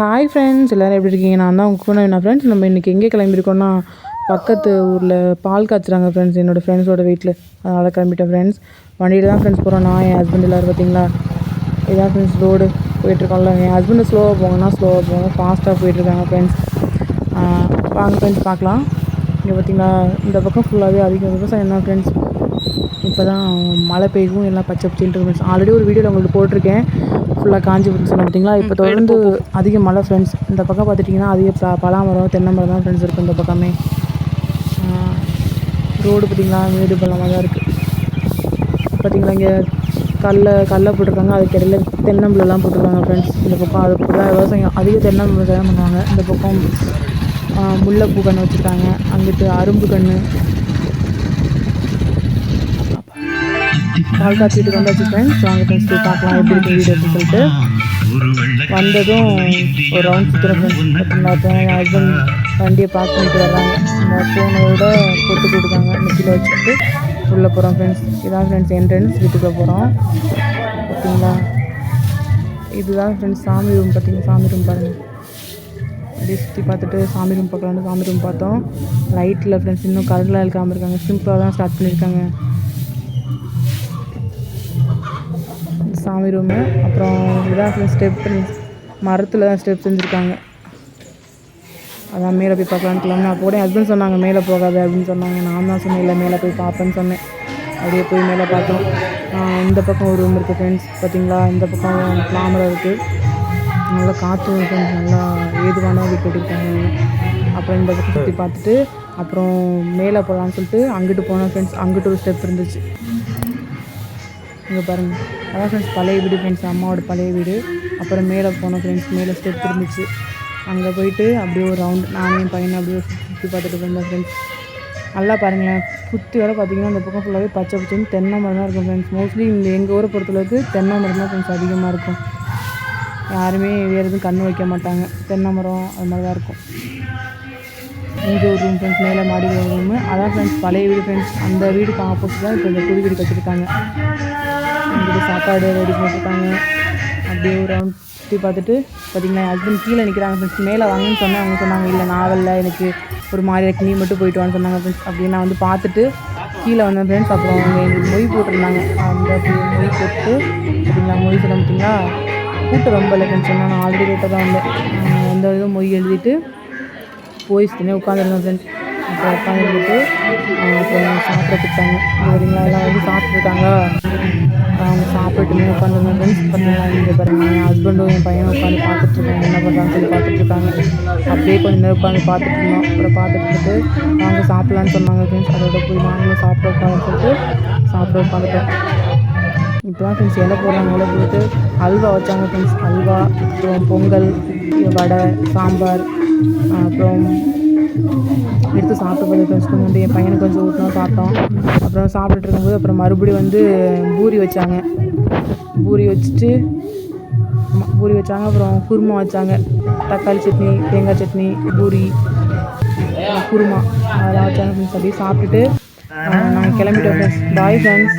Hi friends எல்லோரும் எப்படி இருக்கீங்க? நான் தான் உங்கள் கூட என்ன ஃப்ரெண்ட்ஸ் நம்ம இன்றைக்கி எங்கே கிளம்பியிருக்கோம்னா பக்கத்து ஊரில் பால் காய்ச்சுறாங்க ஃப்ரெண்ட்ஸ் என்னோடய ஃப்ரெண்ட்ஸோட வீட்டில் அதனால் கிளம்பிட்டேன் ஃப்ரெண்ட்ஸ் வண்டியில் தான் ஃப்ரெண்ட்ஸ் போகிறோம் நான் என் ஹஸ்பண்ட் எல்லோரும் பார்த்தீங்களா? இதான் ஃப்ரெண்ட்ஸ் ரோடு போயிட்டுருக்கோம்ல. என் ஹஸ்பண்டு ஸ்லோவாக போங்கன்னா ஸ்லோவாக போவாங்க ஃபாஸ்ட்டாக போயிட்டுருக்காங்க ஃப்ரெண்ட்ஸ் வாங்க ஃப்ரெண்ட்ஸ் பார்க்கலாம். இங்கே பார்த்தீங்களா? இந்த பக்கம் ஃபுல்லாகவே அதிகம். விவசாயம் தான் ஃப்ரெண்ட்ஸ் இப்போ தான் மழை பெய்யும் எல்லாம் பச்சை பச்சைன்ட்டு ஃப்ரெண்ட்ஸ் ஆல்ரெடி ஒரு வீடியோவில் உங்களுக்கு போட்டிருக்கேன். ஃபுல்லாக காஞ்சி சொன்னேன் பார்த்தீங்களா இப்போ தொடர்ந்து அதிக மழை ஃப்ரெண்ட்ஸ் இந்த பக்கம் பார்த்துட்டிங்கன்னா அதிக ப பலாமரம் தென்னை மரம் தான் ஃப்ரெண்ட்ஸ் இருக்கும் இந்த பக்கமே. ரோடு பார்த்திங்களா வீடு பலமாக தான் இருக்குது பார்த்திங்களா இங்கே கல்லை கல்லை போட்டிருக்காங்க. அதுக்கு இடையில தென்னம்பிள்ளைலாம் போட்டிருக்காங்க ஃப்ரெண்ட்ஸ் இந்த பக்கம் அது தான் விவசாயம் அதிக தென்னை விவசாயம் பண்ணுவாங்க. இந்த பக்கம் முல்லைப்பூ கன்று வச்சுருக்காங்க. அங்கிட்டு அரும்பு கன்று பால் காய்ச்சிட்டு வந்தாச்சு ஃப்ரெண்ட்ஸ் வாங்க ஃப்ரெண்ட்ஸ் போய் பார்க்கலாம். எப்படி இருக்கு வீடியோ சொல்லிட்டு. வந்ததும் ஒரு ரவுண்ட் சுற்றுறேன் ஃப்ரெண்ட்ஸ் என் ஹஸ்பண்ட் வண்டியை பார்க் பண்ணிட்டு வர்றாங்க. இந்த ஃபோனோட போட்டு கொடுத்தாங்க நெத்தியில் வச்சுட்டு உள்ளே போகிறோம் ஃப்ரெண்ட்ஸ் இதான் ஃப்ரெண்ட்ஸ் என்ட்ரன்ஸ் வீட்டுக்குள்ளே போகிறோம் ஓகேங்களா இதுதான் ஃப்ரெண்ட்ஸ் சாமி ரூம் பார்த்தீங்கன்னா சாமி ரூம் பாருங்கள் அப்படியே சுற்றி பார்த்துட்டு சாமி ரூம் பார்க்கலான்னு சாமி ரூம் பார்த்தோம். லைட்டில் ஃப்ரெண்ட்ஸ் இன்னும் கரண்ட்லாம் இழுக்காமல் இருக்காங்க. சிம்பிளாக தான் ஸ்டார்ட் பண்ணியிருக்காங்க. சாமி ரூமு அப்புறம் இதான் ஸ்டெப் மரத்தில் தான் ஸ்டெப் செஞ்சுருக்காங்க. அதான் மேலே போய் பார்க்கலான்னு நான் கூட ஹஸ்பண்ட் சொன்னாங்க மேலே போகாது அப்படின்னு சொன்னாங்க. நான் தான் சொன்னேன் இல்லை மேலே போய் பார்ப்பேன்னு சொன்னேன். அப்படியே போய் மேலே பார்த்தோம். இந்த பக்கம் ஒரு ரூம் இருக்குது ஃப்ரெண்ட்ஸ் பார்த்தீங்களா? இந்த பக்கம் கிளாமரா இருக்குது நல்லா காற்று கொஞ்சம் நல்லா ஏதுவான அப்படி போட்டிருக்காங்க. அப்புறம் இந்த பக்கம் சுற்றி பார்த்துட்டு அப்புறம் மேலே போகலான்னு சொல்லிட்டு அங்கிட்டு போனோம் ஃப்ரெண்ட்ஸ் அங்கிட்டு ஒரு ஸ்டெப் இருந்துச்சு. இங்கே பாருங்கள் அதான் ஃப்ரெண்ட்ஸ் பழைய வீடு ஃப்ரெண்ட்ஸ் அம்மாவோட பழைய வீடு. அப்புறம் மேலே போனோம் ஃப்ரெண்ட்ஸ் மேலே ஸ்டெப் இருந்துச்சு. அங்கே போயிட்டு அப்படியே ஒரு ரவுண்ட் நானே என் பையனை அப்படியே சுற்றி பார்த்துட்டு இருந்தேன் ஃப்ரெண்ட்ஸ் நல்லா பாருங்களேன். சுற்றி வர பார்த்தீங்கன்னா அந்த பக்கம் ஃபுல்லாகவே பச்சை பச்சைன்னு தென்னை மரம் தான் இருக்கும் ஃப்ரெண்ட்ஸ் மோஸ்ட்லி இந்த எங்கள் ஊரை பொறுத்தளவுக்கு தென்னை மரம் தான் ஃப்ரெண்ட்ஸ் அதிகமாக இருக்கும். யாருமே வேறு எதுவும் கண் வைக்க மாட்டாங்க. தென்னை மரம் அது மாதிரி தான் இருக்கும். இங்கே ஒரு ரூம் ஃப்ரெண்ட்ஸ் மேலே மாடி ரூமு அதான் ஃப்ரெண்ட்ஸ் பழைய வீடு ஃப்ரெண்ட்ஸ் அந்த வீடுக்கு ஆப்போசிட் தான் இப்போ இந்த புது வீடு கட்டியிருக்காங்க. இங்கிட்டு சாப்பாடு ரெடி பண்ணிருக்காங்க அப்படியே ஒரு ரவுண்ட் சுற்றி பார்த்துட்டு பார்த்திங்கன்னா என் ஹஸ்பண்ட் கீழே நிற்கிறாங்க ஃப்ரெண்ட்ஸ் மேலே வாங்கன்னு சொன்னேன். அவங்க சொன்னாங்க இல்லை நாவலில் எனக்கு ஒரு மாதிரி இருக்கு. நீ மட்டும் போயிட்டு வான்னு சொன்னாங்க ஃப்ரெண்ட்ஸ் அப்படின்னு நான் வந்து பார்த்துட்டு கீழே வந்தேன் ஃப்ரெண்ட்ஸ் அப்புறம் அவங்க எங்களுக்கு மொய் போட்டிருந்தாங்க. அந்த மொய் போட்டு பார்த்தீங்களா மொய் சொல்ல பார்த்தீங்களா? கூட்டம் ரொம்ப இல்லை ஃப்ரெண்ட்ஸ் நான் ஆல்ரெடி லேட்டாக தான் வந்தேன். எந்த இதுவும் மொய் எழுதிட்டு போய் தனியாக உட்காந்துருந்தேன் ஃப்ரெண்ட்ஸ் அப்புறம் உட்காந்துட்டு அப்புறம் சாப்பிட சரிங்களா எல்லாம் வந்து சாப்பிட்ருக்காங்க அவங்க சாப்பிட்டுமே உட்காந்துருந்தேன் ஃப்ரெண்ட்ஸ் பண்ணலாம் இங்கே பாருங்க. என் ஹஸ்பண்டும் என் பையனும் உட்காந்து பார்த்துட்ருக்காங்க என்ன பண்ணுறாங்கன்னு சொல்லி பார்த்துட்ருக்காங்க அப்படியே கொஞ்சம் நேரம் உட்காந்து பார்த்துட்டு இருந்தோம். அப்புறம் பார்த்துட்டு நாங்கள் சாப்பிட்லான்னு சொன்னாங்க ஃப்ரெண்ட்ஸ் அதோட போய் நாங்களும் சாப்பிட உட்காந்து சொல்லிட்டு சாப்பிட உட்காந்துட்டோம். இப்போலாம் ஃப்ரெண்ட்ஸ் இலை போடுறாங்க. இலை போட்டு அல்வா வச்சாங்க ஃப்ரெண்ட்ஸ் அல்வா அப்புறம் பொங்கல் வடை சாம்பார் அப்புறம் எடுத்து சாப்பிட்டு போது ஃப்ரெண்ட்ஸ் வந்து என் பையனுக்கு கொஞ்சம் ஊற்றணும் சாப்பிட்டோம் அப்புறம் சாப்பிட்டுட்டு இருக்கும்போது அப்புறம் மறுபடியும் வந்து பூரி வச்சாங்க. பூரி வச்சுட்டு பூரி வச்சாங்க. அப்புறம் குருமா வச்சாங்க. தக்காளி சட்னி தேங்காய் சட்னி பூரி குருமா. அதெல்லாம் வச்சாங்க அப்படின்னு சொல்லி சாப்பிட்டுட்டு நாங்கள் கிளம்பிட்டோம் ஃப்ரெண்ட்ஸ் பாய் ஃப்ரெண்ட்ஸ்